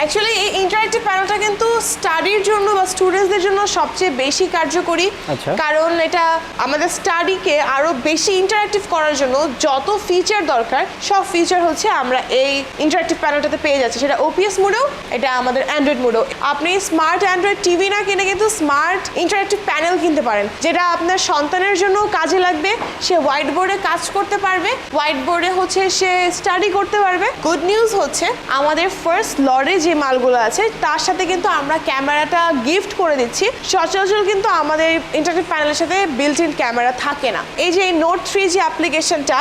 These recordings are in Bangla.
অ্যাকচুয়ালি এই ইন্টারাক্টিভ প্যানেলটা কিন্তু স্টাডির জন্য বা স্টুডেন্টসদের জন্য সবচেয়ে বেশি কার্যকরী। আচ্ছা। কারণ এটা আমাদের স্টাডিকে আরও বেশি ইন্টারাক্টিভ করার জন্য যত ফিচার দরকার সব ফিচার হচ্ছে আমরা এই ইন্টারাক্টিভ প্যানেলটাতে পেয়ে যাচ্ছি। সেটা ওপিএস মোডেও এটা আমাদের অ্যান্ড্রয়েড মোডেও। আপনি স্মার্ট অ্যান্ড্রয়েড টিভি না কিনে কিন্তু স্মার্ট ইন্টারাক্টিভ প্যানেল কিনতে পারেন যেটা আপনার সন্তানের জন্য কাজে লাগবে সে হোয়াইট বোর্ডে কাজ করতে পারবে হোয়াইট বোর্ডে হচ্ছে সে স্টাডি করতে পারবে। গুড নিউজ হচ্ছে আমাদের ফার্স্ট লরে যে মালগুলো আছে তার সাথে কিন্তু আমরা ক্যামেরাটা গিফট করে দিচ্ছি। সচরাচর কিন্তু আমাদের ইন্টারনেট প্যানেলের সাথে বিল্ট ইন ক্যামেরা থাকে না। এই যে নোট থ্রি যে অ্যাপ্লিকেশনটা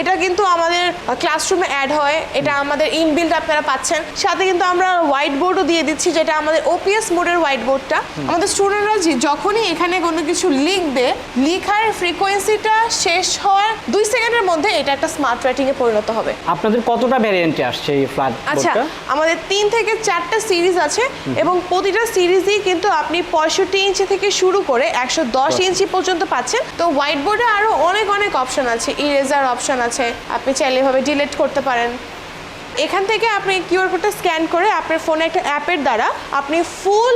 এটা কিন্তু আমাদের ক্লাসরুমে অ্যাড হয় এটা আমাদের ইনবিল্ট আপনারা পাচ্ছেন। সাথে কিন্তু আমরা হোয়াইট বোর্ডও দিয়ে দিচ্ছি যেটা আমাদের ওপিএস মোডের হোয়াইট বোর্ডটা আমাদের স্টুডেন্টরা যখনই এখানে কোনো কিছু লিখবে লেখার ফ্রিকোয়েন্সিটা শেষ হওয়ার দুই সেকেন্ডের মধ্যে এটা একটা স্মার্ট রাইটিং এ পরিণত হবে। আপনাদের কতটা ভ্যারিয়েন্টে আসছে এই ফ্ল্যাট আচ্ছা আমাদের তিন থেকে চারটা সিরিজ আছে এবং প্রতিটা সিরিজই কিন্তু আপনি পঁয়ষট্টি ইঞ্চি থেকে শুরু করে একশো দশ ইঞ্চি পর্যন্ত পাচ্ছেন। তো হোয়াইট বোর্ডে আরও অনেক অনেক অপশন আছে। ইরেজার অপশন আছে। আপনি চাইলে এভাবে ডিলেট করতে পারেন। এখান থেকে আপনি কিউআর কোডটা স্ক্যান করে আপনার ফোনে একটা অ্যাপের দ্বারা আপনি ফুল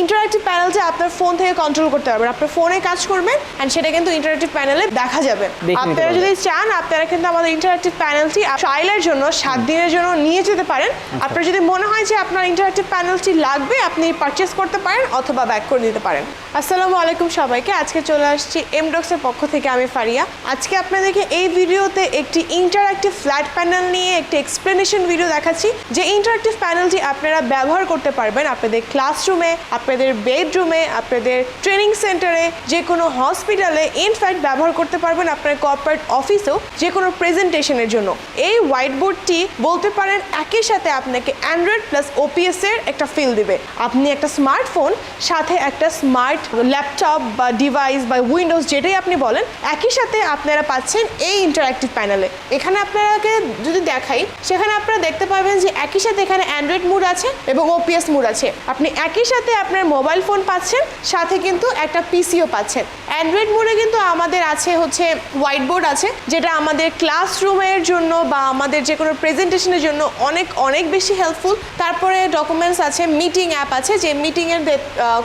ইন্টারাক্টিভ প্যানেলটা আপনার ফোন থেকে কন্ট্রোল করতে পারবেন। আপনার ফোনে কাজ করবেন অ্যান্ড সেটা কিন্তু ইন্টারাক্টিভ প্যানেলে দেখা যাবে। আপনারা যদি চান আপনারা কিন্তু আমাদের ইন্টারাক্টিভ প্যানেলটি ট্রায়ালের জন্য সাত দিনের জন্য নিয়ে যেতে পারেন। আচ্ছা। আপনার যদি মনে হয় যে আপনার ইন্টারাক্টিভ প্যানেলটি লাগবে আপনি পারচেস করতে পারেন অথবা ব্যাক করে দিতে পারেন। আসসালামু আলাইকুম সবাইকে। আজকে চলে আসছি এমডক্সের পক্ষ থেকে আমি ফারিয়া। আজকে আপনাদেরকে এই ভিডিওতে একটি ইন্টারাক্টিভ ফ্ল্যাট প্যানেল নিয়ে একটি এক্সপ্লেনেশন ভিডিও দেখাচ্ছি, যে ইন্টারাক্টিভ প্যানেলটি আপনারা ব্যবহার করতে পারবেন আপনাদের ক্লাসরুমে আপনাদের বেডরুমে আপনাদের ট্রেনিং সেন্টারে যে কোনো হসপিটালে ইনফ্যাক্ট ব্যবহার করতে পারবেন আপনার কর্পোরেট অফিসেও যে কোনো প্রেজেন্টেশনের জন্য। এই হোয়াইট বোর্ডটি বলতে পারেন একই সাথে আপনাকে অ্যান্ড্রয়েড প্লাস ওপিএস এর একটা ফিল দিবে। আপনি একটা স্মার্টফোন সাথে একটা স্মার্ট ল্যাপটপ বা ডিভাইস বা উইন্ডোজ যেটাই আপনি বলেন, একই সাথে আপনারা পাচ্ছেন এই ইন্টারাক্টিভ প্যানেলে এখানে আপনাকে যদি দেখাই, সেখানে আপনারা দেখতে পাবেন যে একই সাথে এখানে অ্যান্ড্রয়েড মুড আছে এবং ওপিএস মুড আছে। আপনি একই সাথে আপনার মোবাইল ফোন পাচ্ছেন, সাথে কিন্তু একটা পিসিও পাচ্ছেন। অ্যান্ড্রয়েড মোডে কিন্তু আমাদের আছে হচ্ছে হোয়াইট বোর্ড আছে, যেটা আমাদের ক্লাসরুমের জন্য বা আমাদের যে কোনো প্রেজেন্টেশনের জন্য অনেক অনেক বেশি হেল্পফুল তারপরে ডকুমেন্টস আছে মিটিং অ্যাপ আছে, যে মিটিংয়ের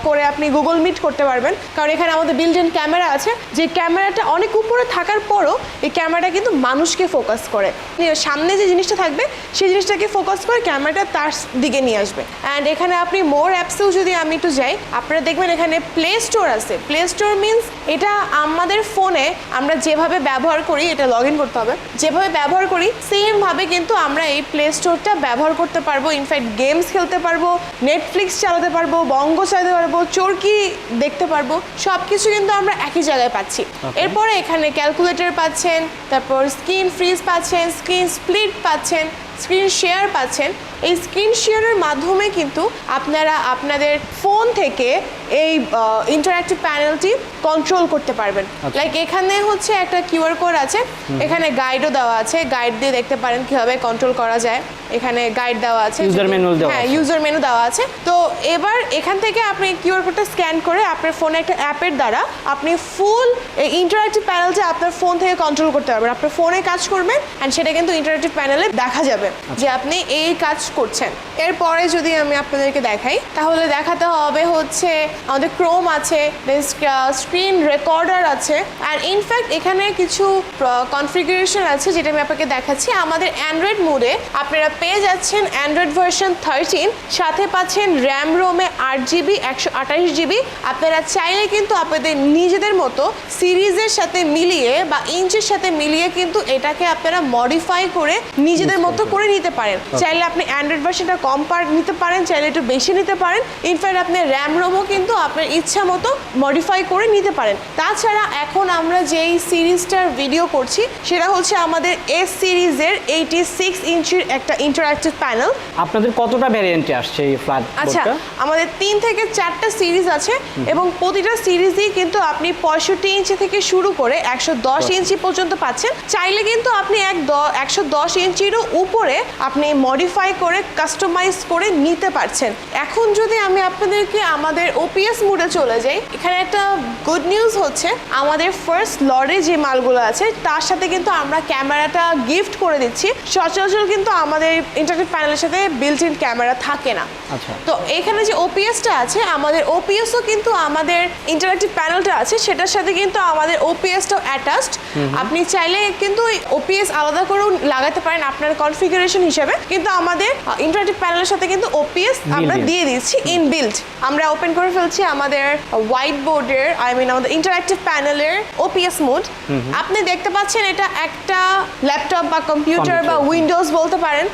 করে আপনি গুগল মিট করতে পারবেন। কারণ এখানে আমাদের বিল্ড ক্যামেরা আছে, যে ক্যামেরাটা অনেক উপরে থাকার পরও এই ক্যামেরাটা কিন্তু মানুষকে ফোকাস করে। সামনে যে জিনিসটা থাকবে সেই জিনিসটাকে ফোকাস করে ক্যামেরাটা তার দিকে নিয়ে আসবে। অ্যান্ড এখানে আপনি মোর অ্যাপসেও যদি আমি একটু যাই আপনারা দেখবেন এখানে প্লে স্টোর আছে। প্লে স্টোর মিনস এটা আমাদের ফোনে আমরা যেভাবে ব্যবহার করি এটা লগ ইন করতে হবে। যেভাবে ব্যবহার করি সেমভাবে কিন্তু আমরা এই প্লে স্টোরটা ব্যবহার করতে পারব। ইনফ্যাক্ট গেমস খেলতে পারব নেটফ্লিক্স চালাতে পারব বঙ্গ চালাতে পারব চরকি দেখতে পারব সব কিছু কিন্তু আমরা একই জায়গায় পাচ্ছি। এরপরে এখানে ক্যালকুলেটর পাচ্ছেন তারপর স্ক্রিন ফ্রিজ পাচ্ছেন স্ক্রিন স্প্লিট পাচ্ছেন। স্ক্রিন শেয়ার পাচ্ছেন। এই স্ক্রিন শেয়ারের মাধ্যমে কিন্তু আপনারা আপনাদের ফোন থেকে এই ইন্টারাক্টিভ প্যানেলটি কন্ট্রোল করতে পারবেন। লাইক এখানে হচ্ছে একটা কিউআর কোড আছে। এখানে গাইডও দেওয়া আছে। গাইড দিয়ে দেখতে পারেন কীভাবে কন্ট্রোল করা যায়। এখানে গাইড দেওয়া আছে। যদি- manual দেওয়া হ্যাঁ। ইউজার মেনু দেওয়া আছে। তো এবার এখান থেকে আপনি কিউআর কোডটা স্ক্যান করে আপনার ফোনে একটা অ্যাপের দ্বারা আপনি ফুল এই ইন্টারাক্টিভ প্যানেলটা আপনার ফোন থেকে কন্ট্রোল করতে পারবেন। আপনার ফোনে কাজ করবেন অ্যান্ড সেটা কিন্তু ইন্টারাক্টিভ প্যানেলে দেখা যাবে। যে আপনি এই কাজ করছেন। এরপরে যদি আমি আপনাদেরকে দেখাই তাহলে দেখাতে হবে হচ্ছে আমাদের ক্রোম আছে স্ক্রিন রেকর্ডার আছে আর ইনফ্যাক্ট এখানে কিছু কনফিগারেশন আছে যেটা আমি আপনাকে দেখাচ্ছি। আমাদের অ্যান্ড্রয়েড মোডে আপনারা পেয়ে যাচ্ছেন অ্যান্ড্রয়েড ভার্সন থার্টিন সাথে পাচ্ছেন র্যাম রোমে আট জিবি একশো আঠাশ জিবি আপনারা চাইলে কিন্তু আপনাদের নিজেদের মতো সিরিজের সাথে মিলিয়ে বা ইঞ্চের সাথে মিলিয়ে কিন্তু এটাকে আপনারা মডিফাই করে নিজেদের মতো করে নিতে পারেন। চাইলে আপনি অ্যান্ড্রয়েড ভার্সনটা কম পার নিতে পারেন চাইলে একটু বেশি নিতে পারেন। ইনফ্যাক্ট আপনি র্যাম রোমও কিন্তু আপনার ইচ্ছা মতো মডিফাই করে নিতে পারেন। তাছাড়া এখন আমরা যেই সিরিজটার ভিডিও করছি সেটা হচ্ছে আমাদের এস সিরিজের এইটি সিক্স ইঞ্চির একটা ইন্টারাক্টিভ প্যানেল আপনাদের কতটা ভ্যারিয়েন্টে আসছে এই ফ্ল্যাট আচ্ছা আমাদের তিন থেকে চারটা সিরিজ আছে এবং প্রতিটা সিরিজই কিন্তু আপনি পঁয়ষট্টি ইঞ্চি থেকে শুরু করে একশো দশ ইঞ্চি পর্যন্ত পাচ্ছেন। চাইলে কিন্তু আপনি এক একশো দশ ইঞ্চিরও উপরে আপনি মডিফাই করে কাস্টমাইজ করে নিতে পারছেন। এখন যদি আমি আপনাদেরকে আমাদের ওপিএস মুডে চলে যাই এখানে একটা গুড নিউজ হচ্ছে আমাদের ফার্স্ট লরে যে মালগুলো আছে তার সাথে কিন্তু আমরা ক্যামেরাটা গিফট করে দিচ্ছি। সচরাচর কিন্তু আমাদের ইন্টারনেট প্যানেলের সাথে বিল্ট ইন ক্যামেরা থাকে না। আচ্ছা। তো এখানে যে ওপিএসটা আছে আমাদের ওপিএসও কিন্তু আমাদের ইন্টারাক্টিভ প্যানেলটা আছে সেটার সাথে কিন্তু আমাদের ওপিএসটাও অ্যাটাচড আপনি চাইলে কিন্তু ওপিএস আলাদা করেও লাগাতে পারেন আপনার কনফিগারেশন হিসেবে কিন্তু আমাদের ইন্টারাক্টিভ প্যানেলের সাথে কিন্তু ওপিএস আমরা দিয়ে দিচ্ছি ইন বিল্ড আমরা ওপেন করে ফেলছি আমাদের হোয়াইট বোর্ডের আই মিন আমাদের ইন্টারাক্টিভ প্যানেলের ওপিএস মোড আপনি দেখতে পাচ্ছেন এটা একটা ল্যাপটপ বা কম্পিউটার বা উইন্ডোজ বলতে পারেন।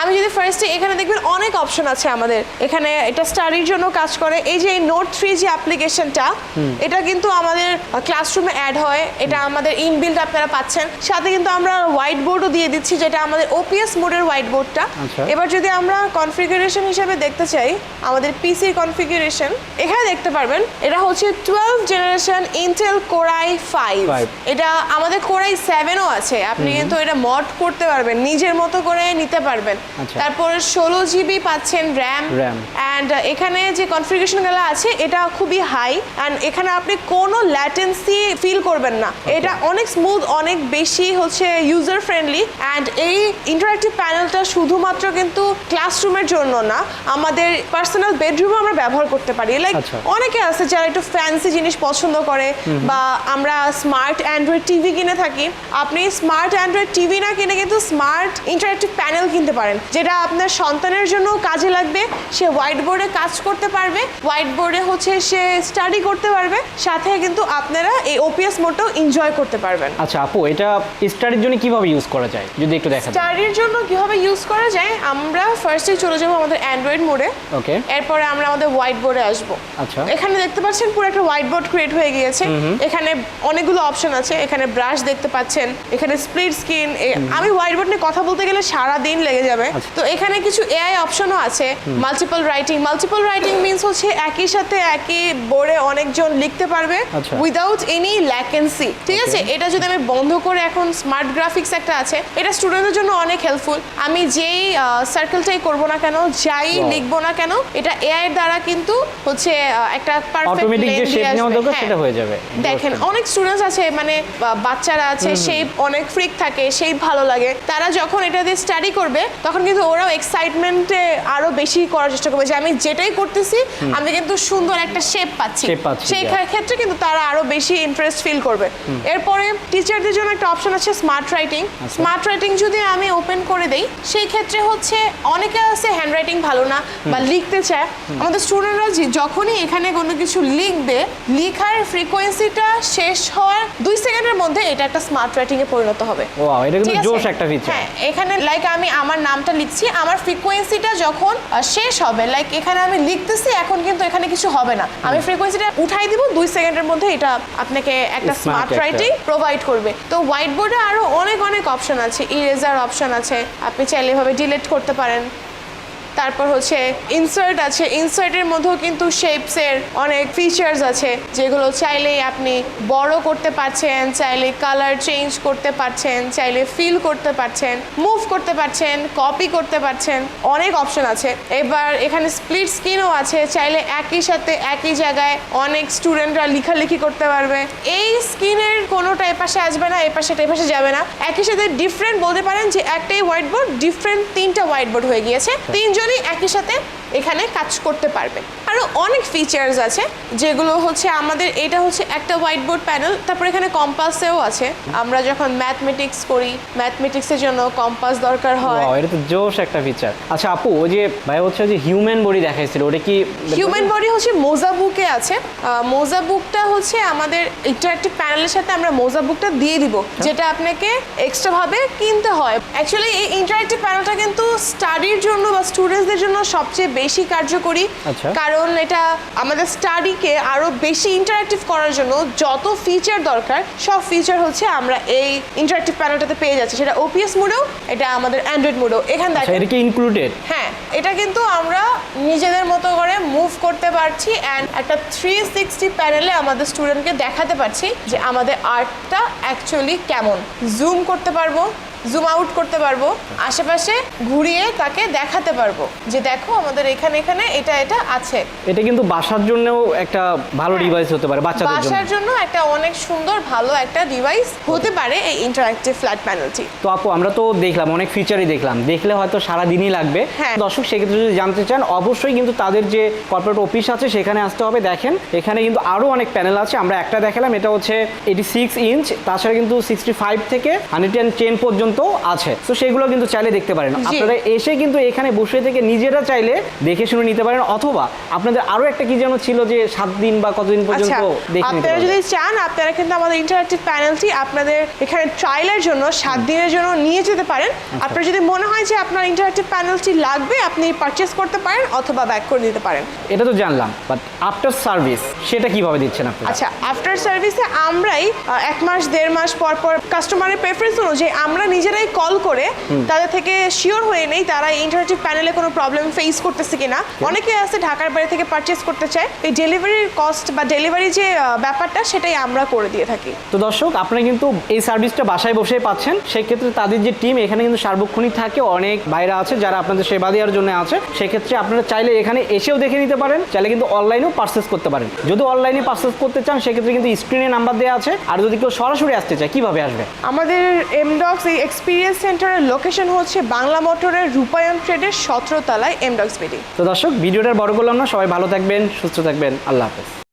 আমি যদি ফার্স্টে এখানে দেখবেন অনেক অপশন আছে আমাদের। এখানে এটা স্টাডির জন্য কাজ করে। এই যে নোট থ্রি যে অ্যাপ্লিকেশনটা এটা কিন্তু আমাদের ক্লাসরুমে অ্যাড হয়। এটা আমাদের ইনবিল্ড আপনারা পাচ্ছেন। সাথে কিন্তু আমরা হোয়াইট বোর্ডও দিয়ে দিচ্ছি যেটা আমাদের ওপিএস মোডের হোয়াইট বোর্ডটা। এবার যদি আমরা কনফিগারেশন হিসেবে দেখতে চাই আমাদের পিসির কনফিগারেশন এখানে দেখতে পারবেন এটা হচ্ছে twelve generation Intel core i five এটা আমাদের কোরাই সেভেনও আছে। আপনি কিন্তু এটা মড করতে পারবেন নিজের মতো করে নিতে পারবেন। আচ্ছা। তারপরে ষোলো জিবি পাচ্ছেন র্যাম অ্যান্ড এখানে যে কনফিগারেশনগুলো আছে এটা খুবই হাই অ্যান্ড এখানে আপনি কোনো ল্যাটেন্সি ফিল করবেন না। এটা অনেক স্মুথ অনেক বেশি হচ্ছে ইউজার ফ্রেন্ডলি অ্যান্ড এই ইন্টারাক্টিভ প্যানেলটা শুধুমাত্র কিন্তু ক্লাসরুমের জন্য না আমাদের পার্সোনাল বেডরুমও আমরা ব্যবহার করতে পারি। লাইক আচ্ছা। অনেকে আছে যারা একটু ফ্যান্সি জিনিস পছন্দ করে বা আমরা স্মার্ট অ্যান্ড্রয়েড টিভি কিনে থাকি। আপনি স্মার্ট অ্যান্ড্রয়েড টিভি না কিনে কিন্তু স্মার্ট ইন্টারেক্টিভ প্যানেল কিনতে পারেন যেটা আপনার সন্তানের জন্য কাজে লাগবে। সে হোয়াইট বোর্ডে কাজ করতে পারবে হোয়াইট বোর্ডে হচ্ছে সে স্টাডি করতে পারবে সাথে কিন্তু আপনারা এই ওপিএস মোডটাও এনজয় করতে পারবেন। আচ্ছা আপু এটা স্টাডির জন্য কীভাবে ইউজ করা যায়? যদি একটু দেখা স্টাডির জন্য কীভাবে ইউজ করা যায় আমরা ফার্স্টে চলে যাব আমাদের অ্যান্ড্রয়েড মোডে ওকে এরপরে আমরা আমাদের হোয়াইট বোর্ডে আসব। আচ্ছা। এখানে দেখতে পাচ্ছেন পুরো একটা হোয়াইট বোর্ড ক্রিয়েট হয়ে গিয়েছে। এখানে অনেকগুলো অপশন আছে। এখানে ব্রাশ দেখতে পাচ্ছেন এখানে স্প্লিট স্ক্রিন আমি হোয়াইট বোর্ড নিয়ে কথা বলতে গেলে সারা দিন লেগে যাবে। আচ্ছা। তো এখানে কিছু এআই অপশনও আছে multiple writing multiple writing means হচ্ছে একই সাথে একই বোর্ডে অনেকজন লিখতে পারবে। উইদাউট এনি ল্যাকেন্সি ঠিক আছে? এটা যদি আমি বন্ধ করে এখন স্মার্ট গ্রাফিক্স একটা আছে এটা স্টুডেন্টদের জন্য অনেক হেল্পফুল আমি যেই সার্কেলটাই করব না কেন যাই. লিখব না কেন এটা এআই এর দ্বারা কিন্তু হচ্ছে একটা পারফেক্ট যে শেপ দরকার সেটা হয়ে যাবে। হ্যাঁ। দেখেন অনেক স্টুডেন্টস আছে মানে বাচ্চারা আছে সেই অনেক ফ্রিক থাকে সেই ভালো লাগে। তারা যখন এটা দিয়ে স্টাডি করবে তখন কিন্তু ওরাও এক্সাইটমেন্টে আরও বেশি করার চেষ্টা করবে যে আমি যেটাই করতেছি আমি কিন্তু সুন্দর একটা শেপ পাচ্ছি। সেই ক্ষেত্রে কিন্তু তারা আরও বেশি ইন্টারেস্ট ফিল করবে। এরপরে টিচারদের জন্য একটা অপশন আছে স্মার্ট রাইটিং। স্মার্ট রাইটিং যদি আমি ওপেন করে দেই। সেই ক্ষেত্রে হচ্ছে অনেকে আছে হ্যান্ড রাইটিং ভালো না বা লিখতে চায়। আমাদের স্টুডেন্টরা যখনই এখানে কোনো কিছু লিখবে লেখার ফ্রিকোয়েন্সিটা শেষ হওয়ার দুই সেকেন্ডের মধ্যে এটা একটা স্মার্ট রাইটিং এ পরিণত হবে। ওয়াও এটা কিন্তু জোশ একটা ফিচার হ্যাঁ এখানে লাইক আমি আমার নামটা লিখছি আমার ফ্রিকোয়েন্সিটা যখন শেষ হবে লাইক এখানে আমি লিখতেছি এখন কিন্তু এখানে কিছু হবে না। আমি ফ্রিকোয়েন্সিটা উঠাই দিব দুই সেকেন্ডের মধ্যে এটা আপনাকে একটা স্মার্ট রাইটিং প্রোভাইড করবে। তো হোয়াইট বোর্ডে আরও অনেক অনেক অপশন আছে ইরেজার অপশন আছে আপনি চাইলে এভাবে ডিলেট করতে পারেন। তারপর হচ্ছে ইনসার্ট আছে। ইনসার্টের মধ্যেও কিন্তু শেপসের অনেক ফিচার্স আছে, যেগুলো চাইলেই আপনি বড় করতে পারছেন, চাইলে কালার চেঞ্জ করতে পারছেন, চাইলে ফিল করতে পারছেন মুভ করতে পারছেন কপি করতে পারছেন, অনেক অপশন আছে। এবার এখানে স্প্লিট স্ক্রিনও আছে, চাইলে একই সাথে একই জায়গায় অনেক স্টুডেন্টরা লেখালেখি করতে পারবে। এই স্ক্রিনের কোনোটা এপাশে আসবে না, এপাশে এপাশে যাবে না। একই সাথে ডিফারেন্ট বলতে পারেন যে একটাই হোয়াইট বোর্ড ডিফারেন্ট তিনটা হোয়াইট বোর্ড হয়ে গিয়েছে। তিনজনই একই সাথে এখানে কাজ করতে পারবে। আরও অনেক ফিচার্স আছে যেগুলো হচ্ছে আমাদের এটা হচ্ছে একটা হোয়াইট বোর্ড প্যানেল তারপর এখানে কম্পাসেও আছে। আমরা যখন ম্যাথমেটিক্স করি ম্যাথমেটিক্সের জন্য কম্পাস দরকার হয়। এটা তো জোশ একটা ফিচার আচ্ছা আপু ওই যে ভাই হচ্ছে যে হিউম্যান বডি দেখাইছিল ওটা কি হিউম্যান বডি হচ্ছে মোজা বুকে আছে। মোজা বুকটা হচ্ছে আমাদের ইন্টারাক্টিভ প্যানেলের সাথে আমরা মোজা বুকটা দিয়ে দিব যেটা আপনাকে এক্সট্রা ভাবে কিনতে হয়। অ্যাকচুয়ালি এই ইন্টারাক্টিভ প্যানেলটা কিন্তু স্টাডির জন্য বা স্টুডেন্টসদের জন্য সবচেয়ে বেশি কার্যকরী। আচ্ছা। কারণ এটা আমাদের স্টাডিকে আরও বেশি ইন্টারাক্টিভ করার জন্য যত ফিচার দরকার সব ফিচার হচ্ছে আমরা এই ইন্টারাক্টিভ প্যানেলটাতে পেয়ে যাচ্ছি। সেটা ওপিএস মোডেও এটা আমাদের অ্যান্ড্রয়েড মোডেও। এখান থেকে এটা কি ইনক্লুডেড হ্যাঁ এটা কিন্তু আমরা নিজেদের মতো করে মুভ করতে পারছি অ্যান্ড একটা থ্রি সিক্সটি প্যানেলে আমাদের স্টুডেন্টকে দেখাতে পারছি যে আমাদের আর্টটা অ্যাকচুয়ালি কেমন। জুম করতে পারব জুম আউট করতে পারব আশেপাশে ঘুরিয়ে তাকে দেখাতে পারব যে দেখো আমাদের এখানে এখানে এটা এটা আছে। এটা কিন্তু বাসার জন্যও একটা ভালো ডিভাইস হতে পারে বাচ্চাদের জন্য। বাসার জন্য একটা অনেক সুন্দর ভালো একটা ডিভাইস হতে পারে এই ইন্টারাক্টিভ ফ্ল্যাট প্যানেলটি তো আপু আমরা তো দেখলাম অনেক ফিচারই দেখলাম। দেখলে হয়তো সারা দিনই লাগবে। হ্যাঁ। দর্শক সেক্ষেত্রে যদি জানতে চান অবশ্যই কিন্তু তাদের যে কর্পোরেট অফিস আছে সেখানে আসতে হবে। দেখেন এখানে কিন্তু আরও অনেক প্যানেল আছে। আমরা একটা দেখালাম এটা হচ্ছে এটি সিক্স ইঞ্চ তাছাড়া কিন্তু সিক্সটি ফাইভ থেকে হান্ড্রেড অ্যান্ড টেন পর্যন্ত আছে। তো সেগুলো কিন্তু চাইলে দেখতে পারেন। আপনারা এসে কিন্তু এখানে বসে থেকে নিজেরা চাইলে দেখে শুনে নিতে পারেন অথবা আপনাদের আরও একটা কি যেন ছিল যে সাত দিন বা কতদিন আচ্ছা পর্যন্ত দেখে আপনারা যদি চান আপনারা কিন্তু আমাদের ইন্টারাক্টিভ প্যানেলটি আপনাদের এখানে ট্রায়ালের জন্য সাত দিনের জন্য নিয়ে যেতে পারেন। আচ্ছা। আপনার যদি মনে হয় যে আপনার ইন্টারাক্টিভ প্যানেলটি লাগবে আপনি পারচেস করতে পারেন অথবা ব্যাক করে দিতে পারেন। এটা তো জানলাম বাট আফটার সার্ভিস সেটা কীভাবে দিচ্ছেন আপনি আচ্ছা আফটার সার্ভিসে আমরাই এক মাস দেড় মাস পর পর কাস্টমারের প্রেফারেন্স অনুযায়ী আমরা নিজেরাই কল করে তাদের থেকে শিওর হয়ে নেই তারা ইন্টারনেটিভ প্যানেলে কোনো প্রবলেম ফেস করতেছে কিনা। অনেকে আছে ঢাকার বাইরে থেকে পারচেস করতে চায়। এই ডেলিভারির কস্ট বা ডেলিভারি যে ব্যাপারটা সেটাই আমরা করে দিয়ে থাকি। তো দর্শক আপনারা কিন্তু এই সার্ভিসটা বাসায় বসেই পাচ্ছেন। সেক্ষেত্রে তাদের যে টিম এখানে কিন্তু সার্বক্ষণিক থাকে। অনেক বাইরে আছে যারা আপনাদের সেবা দেওয়ার জন্য আছে। সেক্ষেত্রে আপনারা চাইলে এখানে এসেও দেখে নিতে পারেন। চাইলে কিন্তু অনলাইনেও পার্সেস করতে পারেন। যদি অনলাইনে পার্সেস করতে চান সেক্ষেত্রে কিন্তু স্ক্রিনে নাম্বার দেওয়া আছে। আর যদি কেউ সরাসরি আসতে চায় কীভাবে আসবে? আমাদের এমডক্স এই এক্সপিরিয়েন্স সেন্টারের লোকেশন হচ্ছে বাংলা মোটরের রূপায়ণ ট্রেডের সতেরো তলায় এমডক্স বিডি তো দর্শক, ভিডিওটার বড় করলাম না। সবাই ভালো থাকবেন, সুস্থ থাকবেন। আল্লাহ হাফেজ।